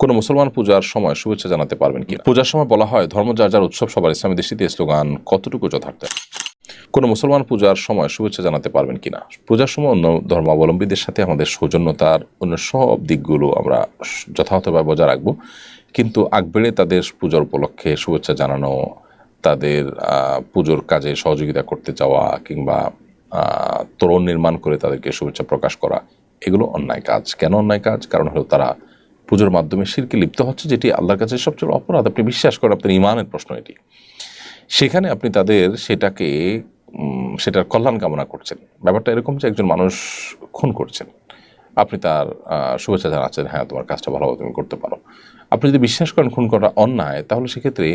কোনো মুসলমান পূজার সময় শুভেচ্ছা জানাতে পারবেন কি পূজার সময় বলা হয়, ধর্ম যার যার উৎসব, সবার ইসলামী দৃষ্টিতে স্লোগান কতটুকু যথার্থ? কোনো মুসলমান পূজার সময় শুভেচ্ছা জানাতে পারবেন কিনা? পূজার সময় অন্য ধর্মাবলম্বীদের সাথে আমাদের সৌজন্যতার অন্য সব দিকগুলো আমরা যথাযথভাবে বজায় রাখব। কিন্তু আগবেড়ে তাদের পূজার উপলক্ষে শুভেচ্ছা জানানো, তাদের পুজোর কাজে সহযোগিতা করতে যাওয়া কিংবা তোরণ নির্মাণ করে তাদেরকে শুভেচ্ছা প্রকাশ করা, এগুলো অন্যায় কাজ। কেন অন্যায় কাজ? কারণ হলো তারা পুজোর মাধ্যমে শিরকে লিপ্ত হচ্ছে, যেটি আল্লাহর কাছে সবচেয়ে অপরাধ। আপনি বিশ্বাস করেন, আপনার ইমানের প্রশ্ন এটি। সেখানে আপনি তাদের সেটাকে সেটার কল্যাণ কামনা করছেন। ব্যাপারটা এরকম যে একজন মানুষ খুন করছেন। আপনি তার শুভেচ্ছা জানাচ্ছেন হ্যাঁ তোমার কাজটা ভালোভাবে তুমি করতে পারো। আপনি যদি বিশ্বাস করেন খুন করা অন্যায়, তাহলে সেক্ষেত্রে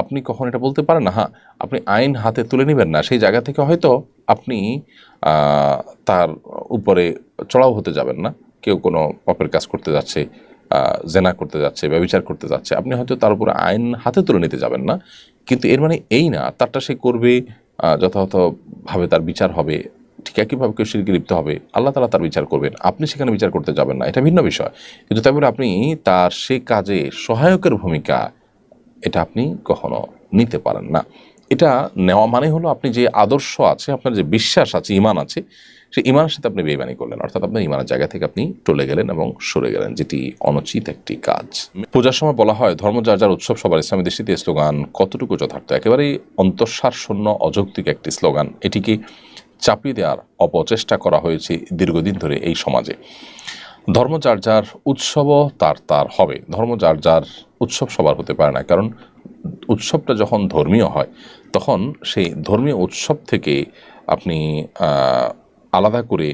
আপনি কখন এটা বলতে পারেন না। হ্যাঁ আপনি আইন হাতে তুলে নেবেন না। সেই জায়গা থেকে হয়তো আপনি তার উপরে চড়াও হতে যাবেন না। কেউ কোনো পাপের কাজ করতে যাচ্ছে জেনা করতে যাচ্ছে, ব্যবচার করতে যাচ্ছে, আপনি হয়তো তার উপর আইন হাতে তুলে নিতে যাবেন না। কিন্তু এর মানে এই না, তারটা সে করবে যথাযথভাবে তার বিচার হবে, ঠিক একইভাবে কেউ শিরকে লিপ্ত হবে, আল্লাহ তালা তার বিচার করবেন, আপনি সেখানে বিচার করতে যাবেন না, এটা ভিন্ন বিষয়। কিন্তু বলে আপনি তার সে কাজে সহায়কের ভূমিকা, এটা আপনি কখনো নিতে পারেন না। এটা নেওয়া মানে হলো আপনি যে আদর্শ আছে, আপনার যে বিশ্বাস আছে, ইমান আছে, সেই ইমানের সাথে আপনি বেইমানি করলেন। অর্থাৎ আপনার ইমানের জায়গা থেকে আপনি টলে গেলেন এবং সরে গেলেন, যেটি অনুচিত একটি কাজ। পূজার সময় বলা হয়, ধর্ম যার যার উৎসব, সবার ইসলামী দৃষ্টিতে স্লোগান কতটুকু যথার্থ? একেবারেই অন্তঃসার শূন্য, অযৌক্তিক একটি স্লোগান। এটিকে চাপিয়ে দেওয়ার অপচেষ্টা করা হয়েছে দীর্ঘদিন ধরে এই সমাজে। ধর্ম যার যার উৎসবও তার তার হবে। ধর্ম যার যার উৎসব সবার হতে পারে না, কারণ উৎসবটা যখন ধর্মীয় হয়, তখন সেই ধর্মীয় উৎসব থেকে আপনি আলাদা করে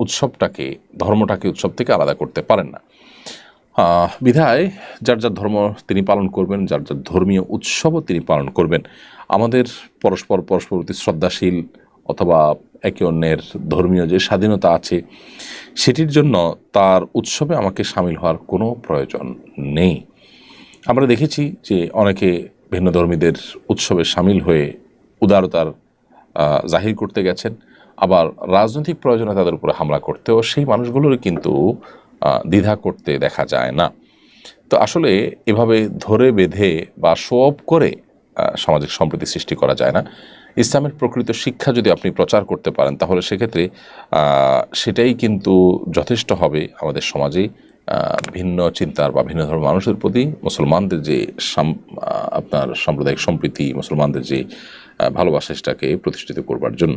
উৎসবটাকে, ধর্মটাকে উৎসব থেকে আলাদা করতে পারেন না। বিধায় যার যার ধর্ম তিনি পালন করবেন, যার যার ধর্মীয় উৎসবও তিনি পালন করবেন। আমাদের পরস্পর পরস্পর প্রতি শ্রদ্ধাশীল অথবা একে অন্যের ধর্মীয় যে স্বাধীনতা আছে, সেটির জন্য তার উৎসবে আমাকে সামিল হওয়ার কোনো প্রয়োজন নেই। আমরা দেখেছি যে অনেকে ভিন্ন ধর্মীদের উৎসবে সামিল হয়ে উদারতার জাহির করতে গেছেন। আবার রাজনৈতিক প্রয়োজনে তাদের উপরে হামলা করতেও সেই মানুষগুলোর কিন্তু দ্বিধা করতে দেখা যায় না। তো আসলে এভাবে ধরে বেঁধে বা শো অফ করে সামাজিক সম্প্রীতি সৃষ্টি করা যায় না। ইসলামের প্রকৃত শিক্ষা যদি আপনি প্রচার করতে পারেন, তাহলে সেক্ষেত্রে সেটাই কিন্তু যথেষ্ট হবে আমাদের সমাজে ভিন্ন চিন্তার বা ভিন্ন ধর্মের মানুষের প্রতি মুসলমানদের যে আপনার সাম্প্রদায়িক সম্প্রীতি, মুসলমানদের যে ভালোবাসা, সেটাকে প্রতিষ্ঠিত করবার জন্য।